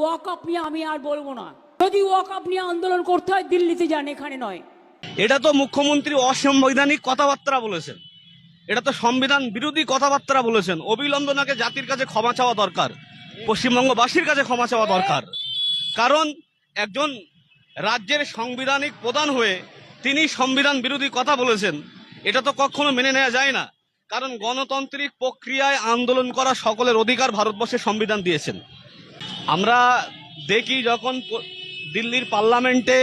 Walk up নিয়ে আমি আর বলব না। যদি ওয়াক আপ নিয়ে আন্দোলন করতে হয়, দিল্লিতে যান, এখানে নয়। এটা তো মুখ্যমন্ত্রী অসাংবিধানিক কথাবার্তা বলেছেন। এটা তো সংবিধান বিরোধী কথাবার্তা বলেছেন। অবিলম্বে নাকি জাতির কাছে ক্ষমা চাওয়া দরকার। পশ্চিমবঙ্গবাসীর কাছে ক্ষমা চাওয়া দরকার। কারণ একজন রাজ্যের সাংবিধানিক প্রধান হয়ে তিনি সংবিধান বিরোধী কথা বলেছেন। এটা তো কখনো মেনে নেওয়া যায় না। কারণ গণতান্ত্রিক প্রক্রিয়ায় আন্দোলন করা সকলের অধিকার ভারতবর্ষের সংবিধান দিয়েছেন। আমরা দেখি যখন দিল্লির পার্লামেন্টে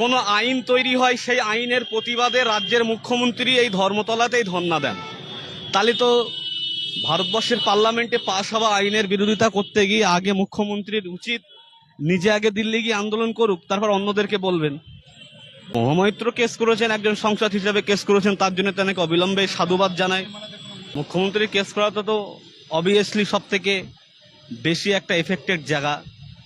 কোনো আইন তৈরি হয়, সেই আইনের প্রতিবাদে রাজ্যের মুখ্যমন্ত্রী এই ধর্মতলাতেই ধর্ণা দেন। তাহলে তো ভারতবর্ষের পার্লামেন্টে পাশ হওয়া আইনের বিরোধিতা করতে গিয়ে আগে মুখ্যমন্ত্রীর উচিত নিজে আগে দিল্লি গিয়ে আন্দোলন করুক, তারপর অন্যদেরকে বলবেন। মহামৈত্র কেস করেছেন, একজন সংসদ হিসেবে কেস করেছেন, তার জন্য তাকে অবিলম্বে সাধুবাদ জানায়। মুখ্যমন্ত্রীর কেস করাটা তো অবভিয়াসলি সব থেকে বেশি একটা এফেক্টেড জায়গা।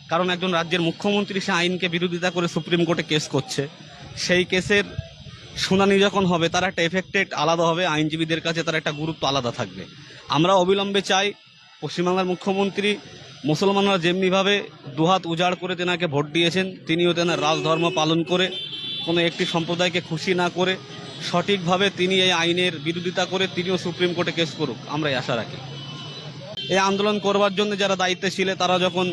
কারণ একজন রাজ্যের মুখ্যমন্ত্রী সে আইনকে বিরোধিতা করে সুপ্রিম কোর্টে কেস করছে। সেই কেসের শুনানি যখন হবে, তার একটা এফেক্টেড আলাদা হবে, আইনজীবীদের কাছে তার একটা গুরুত্ব আলাদা থাকবে। আমরা অবিলম্বে চাই পশ্চিমবাংলার মুখ্যমন্ত্রী মুসলমানরা যেমনিভাবে দুহাত উজাড় করে তেনাকে ভোট দিয়েছেন, তিনিও তেনার রাজধর্ম পালন করে, কোনো একটি সম্প্রদায়কে খুশি না করে, সঠিকভাবে তিনি এই আইনের বিরোধিতা করে তিনিও সুপ্রিম কোর্টে কেস করুক। আমরা আশা রাখি। এই আন্দোলন করবার জন্য যারা দায়িত্বে ছিলে তারা যখন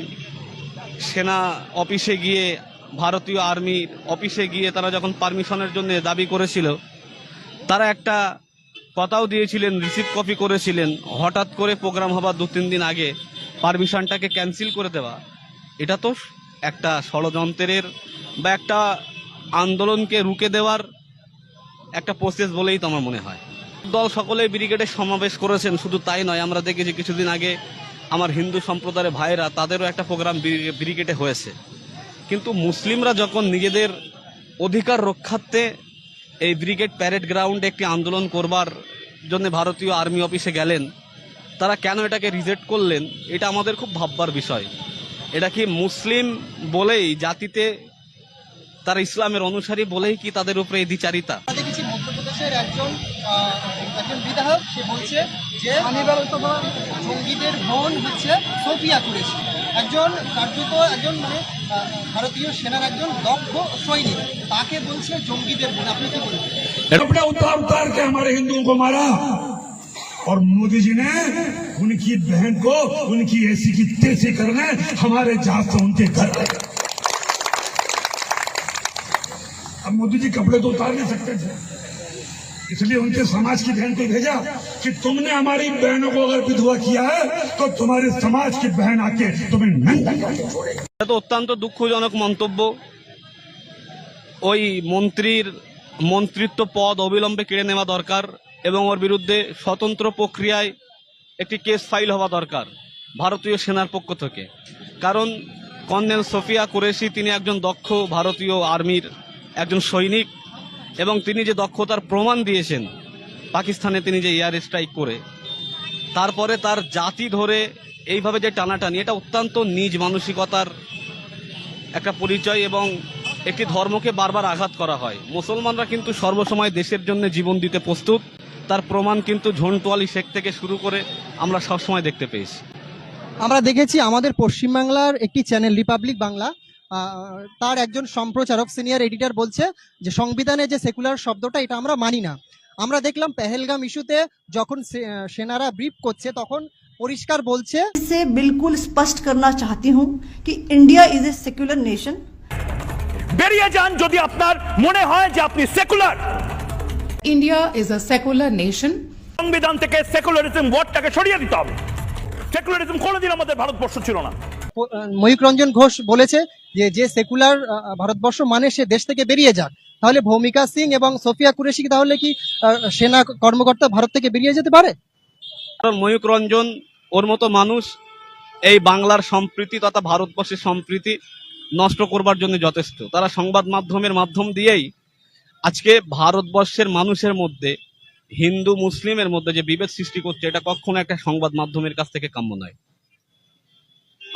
সেনা অফিসে গিয়ে, ভারতীয় আর্মির অফিসে গিয়ে তারা যখন পারমিশনের জন্য দাবি করেছিল, তারা একটা কথাও দিয়েছিলেন রিসিভ কপি করেছিলেন, হঠাৎ করে প্রোগ্রাম হবার দু তিন দিন আগে পারমিশনটাকে ক্যান্সেল করে দেওয়া। এটা তো একটা ষড়যন্ত্রের বা একটা আন্দোলনকে রুকে দেওয়ার একটা প্রসেস বলেই তো আমার মনে হয়। দল সকলে ব্রিগেডে সমাবেশ করেছেন, শুধু তাই নয়, আমরা দেখেছি কিছুদিন আগে আমার হিন্দু সম্প্রদায়ের ভাইরা তাদেরও একটা প্রোগ্রাম ব্রিগেডে হয়েছে। কিন্তু মুসলিমরা যখন নিজেদের অধিকার রক্ষার্থে এই ব্রিগেড প্যারেড গ্রাউন্ডে একটি আন্দোলন করবার জন্য ভারতীয় আর্মি অফিসে গেলেন, তারা কেন এটাকে রিজেক্ট করলেন, এটা আমাদের খুব ভাববার বিষয়। এটা কি মুসলিম বলেই, জাতিতে তারা ইসলামের অনুসারী বলেই কি তাদের উপরে এই দ্বিচারিতা? মধ্যপ্রদেশের একজন একজন বিধায়ক সে বলছে যে জঙ্গিদের বোন হচ্ছে সোফিয়া কুরেশি একজন কার্যত একজন মানে আহ, ভারতীয় সেনার একজন দক্ষ সৈনিক তাকে বলছে জঙ্গিদের বোন আপনি কি বলবেন कपड़े उतार उतार के हमारे हिंदुओं को मारा और मोदी जी ने उनकी बहन को उनकी ऐसी की तैसी करने हमारे जहाज से उनके घर आए अब मोदी जी कपड़े तो उतार नहीं सकते थे इसलिए उनके समाज की बहन को भेजा कि तुमने हमारी बहनों को अगर विधवा किया है तो तुम्हारे समाज की बहन आके तुम्हें नंगा करके छोड़ेगी এটা তো অত্যন্ত দুঃখজনক মন্তব্য ওই মন্ত্রীর মন্ত্রিত্ব পদ অবিলম্বে কেড়ে নেওয়া দরকার এবং ওর বিরুদ্ধে স্বতন্ত্র প্রক্রিয়ায় একটি কেস ফাইল হওয়া দরকার ভারতীয় সেনার পক্ষ থেকে কারণ কর্নেল সোফিয়া কুরেশি তিনি একজন দক্ষ ভারতীয় আর্মির একজন সৈনিক এবং তিনি যে দক্ষতার প্রমাণ দিয়েছেন পাকিস্তানে তিনি যে এয়ার স্ট্রাইক করে, তারপরে তার জাতি ধরে এইভাবে যে টানাটানি, এটা অত্যন্ত নিজ মানসিকতার একটা পরিচয় এবং একটি ধর্মকে বারবার আঘাত করা হয়। মুসলমানরা কিন্তু সর্বসময় দেশের জন্য জীবন দিতে প্রস্তুত। তার প্রমাণ কিন্তু ঝন্টুয়ালি শেখ থেকে শুরু করে আমরা সবসময় দেখতে পেয়েছি। আমরা দেখেছি আমাদের পশ্চিমবাংলার একটি চ্যানেল, রিপাবলিক বাংলা। তার একজন সম্প্রচারক সিনিয়র এডিটর বলছে যে সংবিধানে যে সেকুলার শব্দটা এটা আমরা মানি না। আমরা দেখলাম পেহেলগাম ইস্যুতে যখন সেনারা ব্রিফ করছে তখন পরিষ্কার বলছে সে বিলকুল স্পষ্ট করনা চাহতি হুম কি India is a secular nation বেরিয়ে যান যদি আপনার মনে হয় যে আপনি secular India is a secular nation সংবিধান থেকে সেকুলারিজম ওয়ার্ডটাকে সরিয়ে দিতে হবে। সেকুলারিজম কোনোদিন আমাদের ভারতবর্ষ ছিল না। প- আহ, ময়ূক রঞ্জন ঘোষ বলেছে যে যে সেকুলার ভারতবর্ষ মানে সে দেশ থেকে বেরিয়ে যাক। তাহলে ভৌমিকা সিং এবং সোফিয়া কুরেশি তাহলে কি সেনা কর্মকর্তা ভারত থেকে বেরিয়ে যেতে পারে? কারণ ময়ূক রঞ্জন ওর মতো মানুষ এই বাংলার সম্প্রীতি তথা ভারতবর্ষের সম্প্রীতি নষ্ট করবার জন্য যথেষ্ট। তারা সংবাদ মাধ্যমের মাধ্যম দিয়েই আজকে ভারতবর্ষের মানুষের মধ্যে হিন্দু মুসলিমের মধ্যে যে বিভেদ সৃষ্টি করছে এটা কখনো একটা সংবাদ মাধ্যমের কাছ থেকে কাম্য নয়।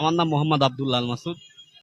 আমার নাম মোহাম্মদ আব্দুল্লাহ আল মাসুদ।